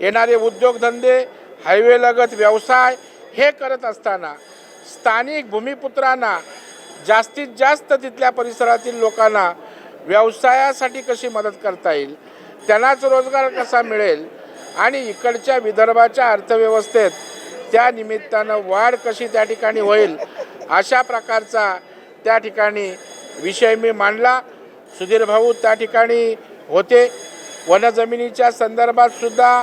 येणारे उद्योगधंदे हायवेलगत व्यवसाय हे करत असताना स्थानिक भूमिपुत्रांना जास्तीत जास्त तिथल्या परिसरातील लोकांना व्यवसायासाठी कशी मदत करता येईल त्यांनाच रोजगार कसा मिळेल आणि इकडच्या विदर्भाच्या अर्थव्यवस्थेत त्या निमित्तानं वाढ कशी त्या ठिकाणी होईल अशा प्रकारचा त्या ठिकाणी विषय मी मांडला. सुधीर भाऊ त्या ठिकाणी होते. वनजमिनीच्या संदर्भात सुद्धा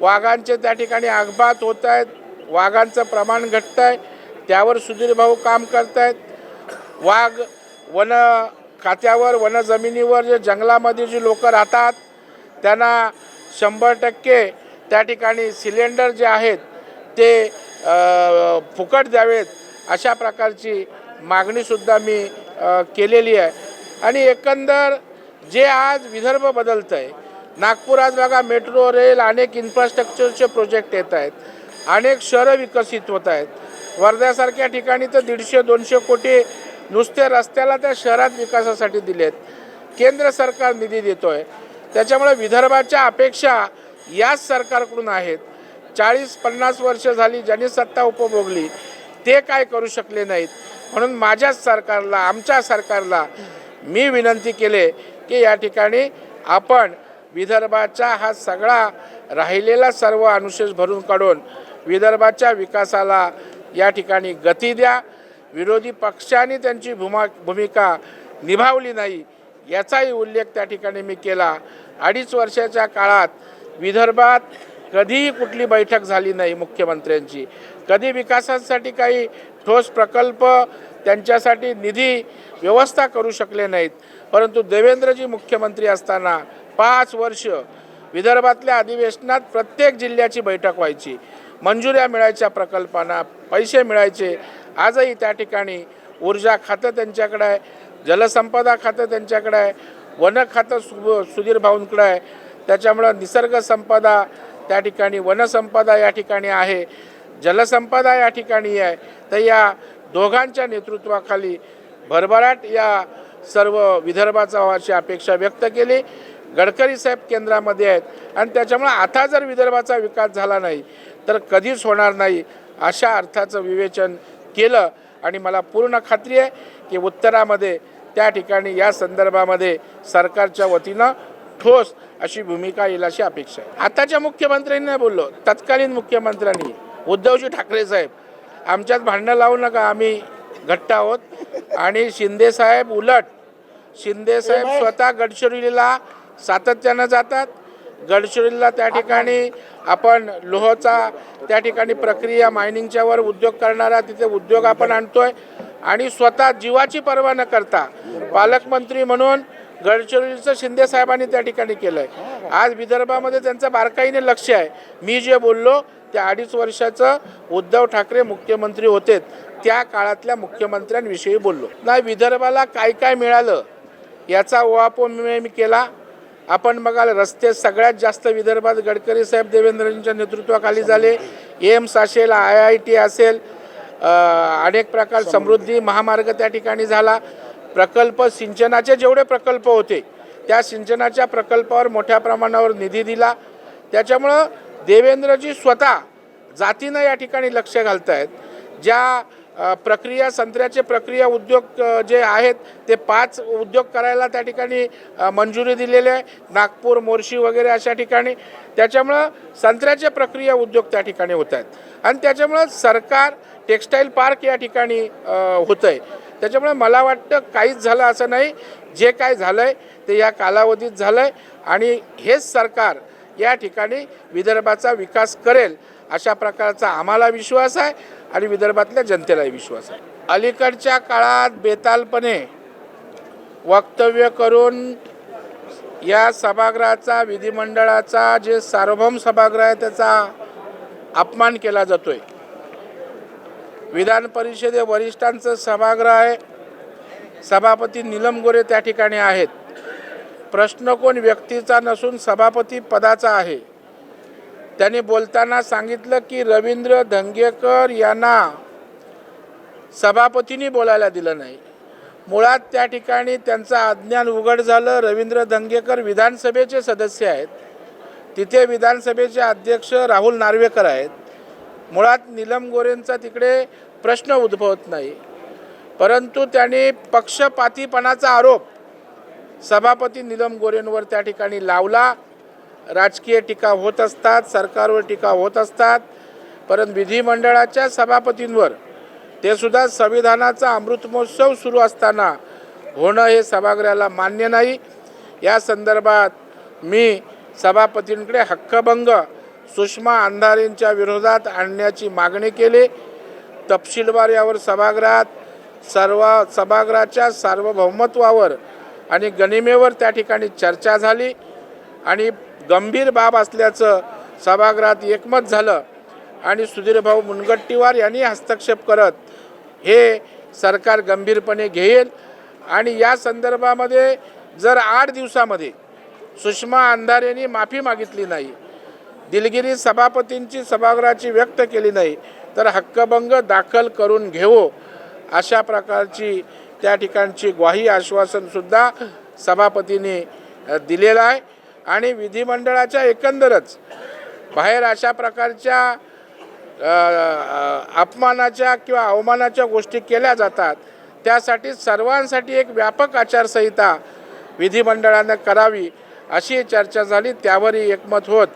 वाघांचे त्या ठिकाणी अपघात होत आहेत. वाघांचं प्रमाण घटतं आहे. त्यावर सुधीर भाऊ काम करत आहेत. वाघ वन खात्यावर वन जमिनीवर जे जंगलामध्ये जी लोक राहतात त्यांना शंभर टक्के त्या ठिकाणी सिलेंडर जे आहेत ते फुकट द्यावेत अशा प्रकारची मागणीसुद्धा मी केलेली आहे. आणि एकंदर जे आज विदर्भ बदलतं आहे नागपुरात बघा मेट्रो रेल अनेक इन्फ्रास्ट्रक्चरचे प्रोजेक्ट येत आहेत. अनेक शहरं विकसित होत आहेत. वर्ध्यासारख्या ठिकाणी तर दीडशे दोनशे कोटी नुसते रस्त्याला त्या शहरात विकासासाठी दिलेत. केंद्र सरकार निधी देतो आहे त्याच्यामुळे विदर्भाच्या अपेक्षा याच सरकारकडून आहेत. चाळीस पन्नास वर्ष झाली ज्यांनी सत्ता उपभोगली ते काय करू शकले नाहीत. म्हणून माझ्याच सरकारला आमच्या सरकारला मी विनंती केले की या ठिकाणी आपण विदर्भाचा हा सगळा राहिलेला सर्व अनुशेष भरून काढून विदर्भाच्या विकासाला या ठिकाणी गती द्या. विरोधी पक्षाने त्यांची भूमा भूमिका निभावली नाही याचाही उल्लेख त्या ठिकाणी मी केला. अडीच वर्षाच्या काळात विदर्भात कधीही कुठली बैठक झाली नाही मुख्यमंत्र्यांची. कधी विकासासाठी काही ठोस प्रकल्प त्यांच्यासाठी निधी व्यवस्था करू शकले नाहीत. परंतु देवेंद्रजी मुख्यमंत्री असताना पाच वर्ष विदर्भातल्या अधिवेशनात प्रत्येक जिल्ह्याची बैठक व्हायची. मंजुऱ्या मिळायच्या प्रकल्पांना पैसे मिळायचे. आजही त्या ठिकाणी ऊर्जा खातं त्यांच्याकडे आहे जलसंपदा खातं त्यांच्याकडे आहे वन खातं सु सुधीर भाऊंकडं आहे. त्याच्यामुळं निसर्गसंपदा त्या ठिकाणी वनसंपदा या ठिकाणी आहे. जलसंपदा या ठिकाणी आहे. तर या दोघांच्या नेतृत्वाखाली भरभराट या सर्व विदर्भाचा अशी अपेक्षा व्यक्त केली. गडकरी साहेब केंद्रामध्ये आहेत. आणि त्याच्यामुळे आता जर विदर्भाचा विकास झाला नाही तर कधीच होणार नाही अशा अर्थाचं विवेचन केलं. आणि मला पूर्ण खात्री आहे की उत्तरामध्ये त्या ठिकाणी या संदर्भामध्ये सरकारच्या वतीनं ठोस अशी भूमिका येईल अशी अपेक्षा आहे. आताच्या मुख्यमंत्र्यांनी नाही बोललो तत्कालीन मुख्यमंत्र्यांनी. उद्धवजी ठाकरे साहेब आमच्यात भांडणं लावू नका आम्ही घट्ट आहोत. आणि शिंदे साहेब उलट शिंदे साहेब स्वतः गडचिरोलीला सातत्यानं जातात. गडचिरोलीला त्या ठिकाणी आपण लोहचा त्या ठिकाणी प्रक्रिया मायनिंगच्यावर उद्योग करणारा तिथे उद्योग आपण आणतोय. आणि स्वतः जीवाची पर्वा न करता पालकमंत्री म्हणून गडचिरोलीचं शिंदे साहेबांनी त्या ठिकाणी केलं आहे आज विदर्भामध्ये त्यांचं बारकाईने लक्ष आहे. मी जे बोललो त्या अडीच वर्षाचं उद्धव ठाकरे मुख्यमंत्री होते. त्या काळातल्या मुख्यमंत्र्यांविषयी बोललो. नाही विदर्भाला काय काय मिळालं याचा उहापोह मी केला. आपण बघाल रस्ते सगळ्यात जास्त विदर्भात गडकरी साहेब देवेंद्रजींच्या नेतृत्वाखाली झाले. एम्स असेल आय आय टी असेल अनेक प्रकार समृद्धी. महामार्ग त्या ठिकाणी झाला. प्रकल्प सिंचनाचे जेवढे प्रकल्प होते त्या सिंचनाच्या प्रकल्पावर मोठ्या प्रमाणावर निधी दिला. त्याच्यामुळं देवेंद्रजी स्वतः जातीनं या ठिकाणी लक्ष घालत आहेत ज्या प्रक्रिया संत्र्याचे प्रक्रिया उद्योग जे आहेत ते पाच उद्योग करायला त्या ठिकाणी मंजुरी दिलेली आहे. नागपूर मोर्शी वगैरे अशा ठिकाणी. त्याच्यामुळं संत्र्याचे प्रक्रिया उद्योग त्या ठिकाणी होत आहेत. आणि त्याच्यामुळं सरकार टेक्स्टाईल पार्क या ठिकाणी होतं आहे त्याच्यामुळे मला वाटतं काहीच झालं असं नाही. जे काय झालं आहे ते या कालावधीत झालं आहे आणि हेच सरकार या ठिकाणी विदर्भाचा विकास करेल. अशा प्रकारचा आम्हाला विश्वास आहे आणि विदर्भातल्या जनतेलाही विश्वास आहे. अलीकडच्या काळात बेतालपणे वक्तव्य करून या सभागृहाचा विधिमंडळाचा जे सार्वभौम सभागृह आहे त्याचा अपमान केला जातोय. विधान परिषदे वरिष्ठांचं सभागृह आहे. सभापती निलम गोरे त्या ठिकाणी आहेत. प्रश्न कोण व्यक्तीचा नसून सभापती पदाचा आहे. त्यांनी बोलताना सांगितलं की रवींद्र धंगेकर यांना सभापतींनी बोलायला दिलं नाही. मुळात त्या ठिकाणी त्यांचं अज्ञान उघड झालं. रवींद्र धंगेकर विधानसभेचे सदस्य आहेत. तिथे विधानसभेचे अध्यक्ष राहुल नार्वेकर आहेत. मुळात नीलम गोरेंचा तिकडे प्रश्न उद्भवत नाही. परंतु त्यांनी पक्षपातीपणाचा आरोप सभापती नीलम गोरेंवर त्या ठिकाणी लावला. राजकीय टीका होत असतात सरकारवर टीका होत असतात परंतु विधिमंडळाच्या सभापतींवर ते सुद्धा संविधानाचा अमृतमहोत्सव सुरू असताना होणं हे सभागृहाला मान्य नाही. या संदर्भात मी सभापतींकडे हक्कभंग सुषमा अंधारेंच्या विरोधात आणण्याची मागणी केली. तपशीलवार यावर सभागृहात सर्व सभागृहाच्या सार्वभौमत्वावर आणि गनिमेवर त्या ठिकाणी चर्चा झाली आणि गंभीर बाब असल्याचं सभागृहात एकमत झालं आणि सुधीरभाऊ मुनगट्टीवार यांनी हस्तक्षेप करत हे सरकार गंभीरपणे घेईल. आणि या संदर्भामध्ये जर आठ दिवसामध्ये सुषमा अंधारेंनी माफी मागितली नाही दिलगिरी सभापतींची सभागृहाची व्यक्त केली नाही तर हक्कभंग दाखल करून घेऊ अशा प्रकारची त्या ठिकाणची ग्वाही आश्वासनसुद्धा सभापतींनी दिलेलं आहे. आणि विधिमंडळाच्या एकंदरच बाहेर अशा प्रकारच्या अपमानाच्या किंवा अवमानाच्या गोष्टी केल्या जातात त्यासाठी सर्वांसाठी एक व्यापक आचारसंहिता विधिमंडळानं करावी अशी चर्चा झाली त्यावरही एकमत होत.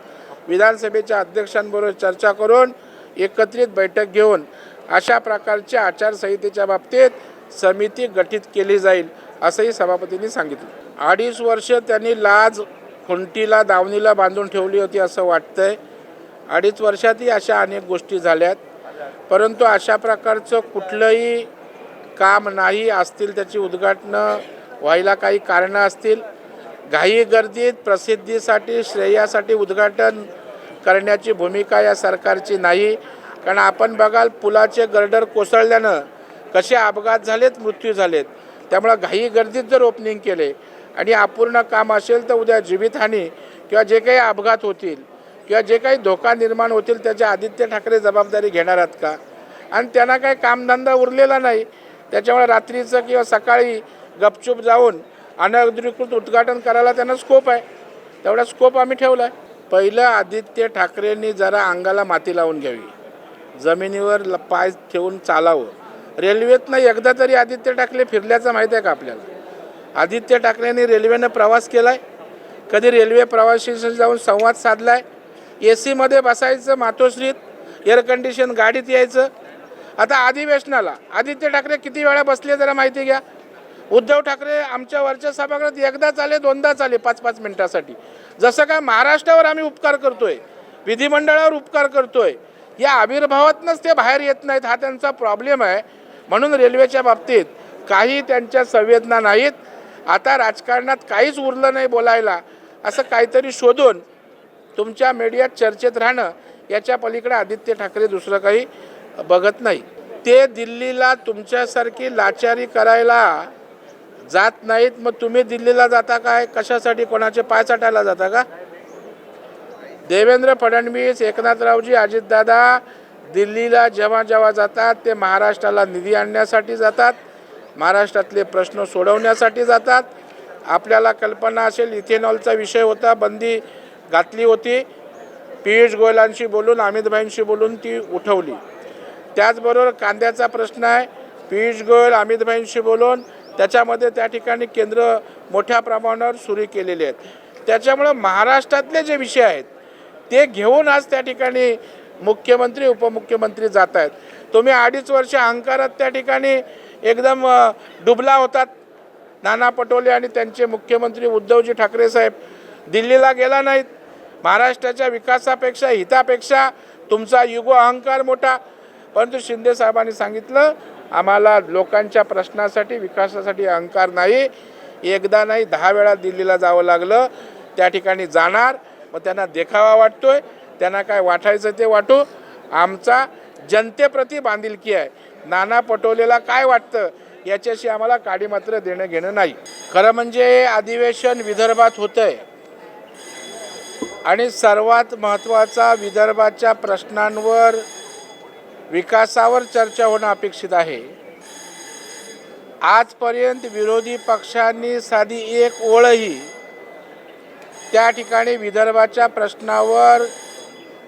विधानसभेच्या अध्यक्षांबरोबर चर्चा करून एकत्रित बैठक घेऊन अशा प्रकारच्या आचारसंहितेच्या बाबतीत समिती गठीत केली जाईल असंही सभापतींनी सांगितलं. अडीच वर्ष त्यांनी लाज खुंटीला दावणीला बांधून ठेवली होती असं वाटतंय. अडीच वर्षातही अशा अनेक गोष्टी झाल्यात. परंतु अशा प्रकारचं कुठलंही काम नाही असतील त्याची उद्घाटनं व्हायला काही कारणं असतील. घाई गर्दीत प्रसिद्धीसाठी श्रेयासाठी उद्घाटन करण्याची भूमिका या सरकारची नाही. कारण आपण बघाल पुलाचे गर्डर कोसळल्यानं कसे अपघात झालेत मृत्यू झालेत. त्यामुळं घाई गर्दीत जर ओपनिंग केले आणि अपूर्ण काम असेल तर उद्या जीवितहानी किंवा जे काही अपघात होतील किंवा जे काही धोका निर्माण होतील त्याच्या आदित्य ठाकरे जबाबदारी घेणार आहेत का? आणि त्यांना काही कामधंदा उरलेला नाही. त्याच्यामुळे रात्रीचं किंवा सकाळी गपचूप जाऊन अनधिकृत उद्घाटन करायला त्यांना स्कोप आहे. तेवढा स्कोप आम्ही ठेवला आहे पहिलं आदित्य ठाकरेंनी जरा अंगाला माती लावून घ्यावी. जमिनीवर ल- पाय ठेवून चालावं. रेल्वेतनं एकदा तरी आदित्य ठाकरे फिरल्याचं माहीत आहे का आपल्याला? आदित्य ठाकरेंनी रेल्वेनं प्रवास केला आहे कधी रेल्वे प्रवाशांशी जाऊन संवाद साधला आहे ए सीमध्ये बसायचं मातोश्रीत एअर कंडिशन गाडीत यायचं. आता अधिवेशनाला आदित्य ठाकरे किती वेळा बसले जरा माहिती घ्या. उद्धव ठाकरे आमच्या वरच्या सभागृहात एकदाच आले दोनदाच आले पाच पाच मिनिटासाठी. जसं काय महाराष्ट्रावर आम्ही उपकार करतोय विधिमंडळावर उपकार करतोय या आविर्भावातनंच ते बाहेर येत नाहीत हा त्यांचा प्रॉब्लेम आहे. म्हणून रेल्वेच्या बाबतीत काही त्यांच्या संवेदना नाहीत. आता राजकारणात काहीच उरलं नाही बोलायला. असं काहीतरी शोधून तुमच्या मीडियात चर्चेत राहणं याच्या पलीकडे आदित्य ठाकरे दुसरं काही बघत नाही. ते दिल्लीला तुमच्यासारखी लाचारी करायला जात नाहीत मग तुम्ही दिल्लीला जाता काय? कशासाठी कोणाचे पाय चाटायला जाता का? देवेंद्र फडणवीस एकनाथरावजी अजितदादा दिल्लीला जेव्हा जेव्हा जातात ते महाराष्ट्राला निधी आणण्यासाठी जातात. महाराष्ट्रातले प्रश्न सोडवण्यासाठी जातात. आपल्याला कल्पना असेल इथेनॉलचा विषय होता बंदी घातली होती. पियुष गोयलांशी बोलून अमितभाईंशी बोलून ती उठवली. त्याचबरोबर कांद्याचा प्रश्न आहे. पियुष गोयल अमितभाईंशी बोलून त्याच्यामध्ये त्या ठिकाणी केंद्र मोठ्या प्रमाणावर सुरू केलेले आहेत. त्याच्यामुळं महाराष्ट्रातले जे विषय आहेत ते घेऊन आज त्या ठिकाणी मुख्यमंत्री उपमुख्यमंत्री जात आहेत. तुम्ही अडीच वर्ष अहंकारात त्या ठिकाणी एकदम डुबला होतात. नाना पटोले आणि त्यांचे मुख्यमंत्री उद्धवजी ठाकरे साहेब दिल्लीला गेला नाहीत. महाराष्ट्राच्या विकासापेक्षा हितापेक्षा तुमचा युगो अहंकार मोठा. परंतु शिंदे साहेबांनी सांगितलं आम्हाला लोकांच्या प्रश्नासाठी विकासासाठी अहंकार नाही. एकदा नाही दहा वेळा दिल्लीला जावं लागलं. त्या ठिकाणी जाणार. मग त्यांना देखावा वाटतोय. त्यांना काय वाटायचं ते वाटू. आमचा जनतेप्रती बांधिलकी आहे. नाना पटोलेला काय वाटतं? याच्याशी आम्हाला काडी मात्र देणं घेणं नाही. खरं म्हणजे अधिवेशन विदर्भात होतंय. आणि सर्वात महत्त्वाचा विदर्भाच्या प्रश्नांवर विकासावर चर्चा होणं अपेक्षित आहे. आजपर्यंत विरोधी पक्षांनी साधी एक ओळही त्या ठिकाणी विदर्भाच्या प्रश्नावर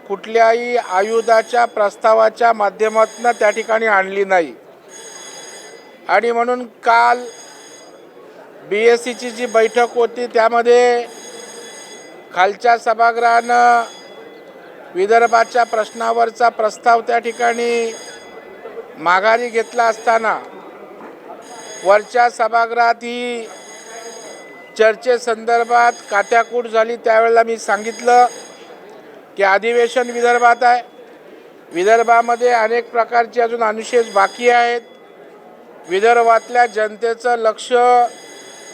कुठल्याही आयुधाच्या प्रस्तावाच्या माध्यमातून त्या ठिकाणी आणली नाही. आणि म्हणून काल बी एस सीची जी बैठक होती त्यामध्ये खालच्या सभागृहानं विदर्भाच्या प्रश्नावरचा प्रस्ताव त्या ठिकाणी माघारी घेतला असताना वरच्या सभागृहात ही चर्चेसंदर्भात कात्याकूट झाली त्यावेळेला मी सांगितलं की अधिवेशन विदर्भात आहे. विदर्भामध्ये अनेक प्रकारचे अजून अनुशेष बाकी आहेत. विदर्भातल्या जनतेचं लक्ष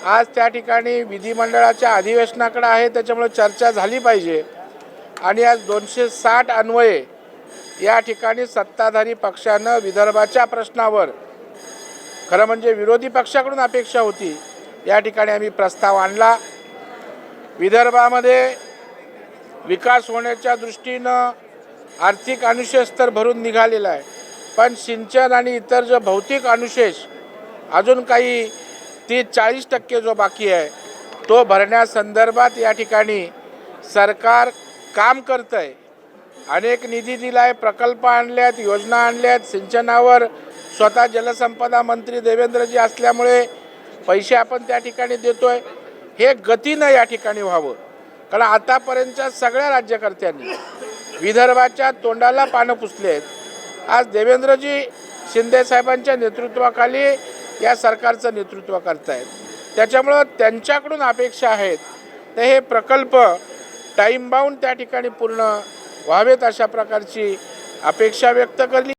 आज त्या ठिकाणी विधिमंडळाच्या अधिवेशनाकडे आहे त्याच्यामुळे चर्चा झाली पाहिजे. आणि आज दोनशे साठ अन्वये या ठिकाणी सत्ताधारी पक्षानं विदर्भाच्या प्रश्नावर खरं म्हणजे विरोधी पक्षाकडून अपेक्षा होती या ठिकाणी आम्ही प्रस्ताव आणला. विदर्भामध्ये विकास होण्याच्या दृष्टीनं आर्थिक अनुशेष तर भरून निघालेला आहे. पण सिंचन आणि इतर जो भौतिक अनुशेष अजून काही तीस चाळीस टक्के जो बाकी आहे तो भरण्यासंदर्भात या ठिकाणी सरकार काम करतं आहे अनेक निधी दिला आहे प्रकल्प आणल्यात योजना आणल्यात सिंचनावर स्वतः जलसंपदा मंत्री देवेंद्रजी असल्यामुळे पैसे आपण त्या ठिकाणी देतो आहे हे गतीनं या ठिकाणी व्हावं. कारण आतापर्यंतच्या सगळ्या राज्यकर्त्यांनी विदर्भाच्या तोंडाला पानं पुसले आहेत. आज देवेंद्रजी शिंदे साहेबांच्या नेतृत्वाखाली या सरकारचं नेतृत्व करतायत. त्याच्यामुळं त्यांच्याकडून अपेक्षा आहेत तर हे प्रकल्प टाईम बाउंड त्या ठिकाणी पूर्ण व्हावेत अशा प्रकारची अपेक्षा व्यक्त करली.